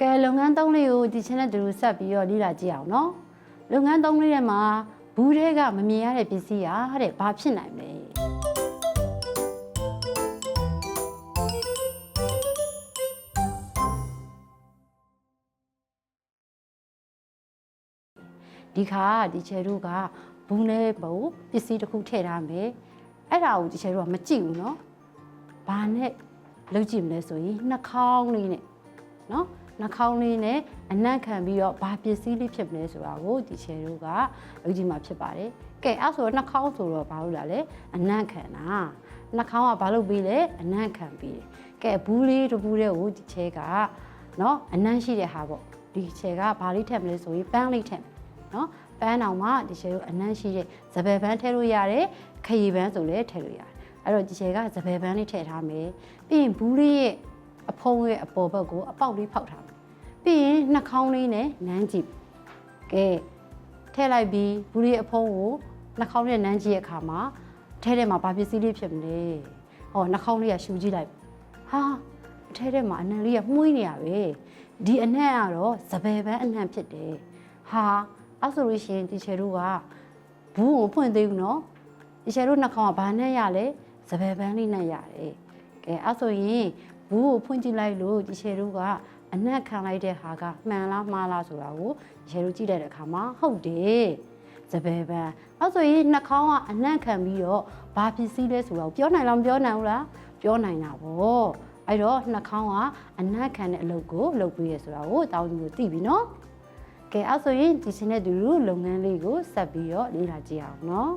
ကဲလုပ်ငန်းသုံးလေးကိုဒီချင်းနဲ့တူတူဆက်ပြီးတော့လေ့လာကြည့်အောင်နော်လုပ်ငန်းသုံးလေးထဲမှာဘူးတွေကမမြင်ရတဲ့ပစ္စည်းဟာတဲ့ဘာဖြစ်နိုင်မလဲဒီခါဒီချေတို့ကဘူးနဲ့ပုံပစ္စည်းတစ်ခုထည့်ထားမယ်အဲ့ဒါကိုဒီချေတို့ကမကြည့်ဘူးနော်ဘာနဲ့လုပ်ကြည့်မလဲဆိုရင်နှာခေါင်းလေးနဲ့နော် နှာခေါင်းလေးနဲ့အနံ့ခံပြီးတော့ဘာပစ္စည်းလေးဖြစ်မလဲဆိုတာကိုဒီချေတို့ကလုပ်ကြည့်မှာဖြစ်ပါတယ်ကဲအဲ့ဆိုတော့နှာခေါင်းဆိုတော့ဘာလို့လဲလဲအနံ့ခံတာနှာခေါင်းကဘာလုပ်ပြီးလဲအနံ့ခံပြီးတယ်ကဲဘူးလေးတစ်ဘူးလေးကိုဒီချေကနော်အနံ့ရှိတဲ့ဟာပေါ့ဒီချေကဘာလေးထည့်မလဲဆိုရင်ပန်းလေးထည့်မယ်နော်ပန်းတောင်မှဒီချေတို့အနံ့ရှိတဲ့စပယ်ပန်းထည့်လို့ရတယ်ခရီပန်းဆိုလည်းထည့်လို့ရတယ်အဲ့တော့ဒီချေကစပယ်ပန်းလေးထည့်ထားမယ်ပြီးရင်ဘူးလေးရဲ့ အဖုံးရဲ့အပေါ်ဘက်ကိုအပေါက်လေးဖောက်ထားမယ်ပြီးရင်နှာခေါင်းလေးနဲ့နမ်းကြည့်ကဲထည့်လိုက်ပြီးဘူးလေးအဖုံးကိုနှာခေါင်းနဲ့နမ်းကြည့်ရဲ့အခါမှာထဲထဲမှာဘာပစ္စည်းလေးဖြစ်မလဲဟောနှာခေါင်းလေးကရှူကြည့်လိုက်ဟာအထဲထဲမှာအနံလေးကမှုှေးနေရပဲဒီအနံ့ကတော့စပယ်ပန်းအနံ့ဖြစ်တယ်ဟာအဲ့ဆိုလို့ရှိရင်ဒီချေတို့ကဘူးကိုဖွင့်သေးဘူးနော်ဒီချေတို့နှာခေါင်းကဘာနဲ့ရလဲစပယ်ပန်းလေးနဲ့ရတယ်ကဲအဲ့ဆိုရင် ဘူးကိုဖွင့်ကြည့်လိုက်လို့ဒီချေတို့ကအနံ့ခံလိုက်တဲ့ဟာကမှန်လားမှားလားဆိုတာကိုဒီချေတို့ကြည့်တဲ့အခါမှာဟုတ်တယ်စပယ်ပန်းအဲ့ဆိုရင်နှာခေါင်းကအနံ့ခံပြီးတော့ဘာပစ္စည်းလဲဆိုတော့ပြောနိုင်လားမပြောနိုင်ဘူးလားပြောနိုင်တာဗောအဲ့တော့နှာခေါင်းကအနံ့ခံတဲ့အလုပ်ကိုလုပ်ပြီးရဆိုတာကိုတောင်းသူကိုသိပြီနော်ကဲအဲ့ဆိုရင်ဒီစင်းတဲ့သူတို့လုပ်ငန်းလေးကိုဆက်ပြီးတော့လေ့လာကြည့်အောင်နော်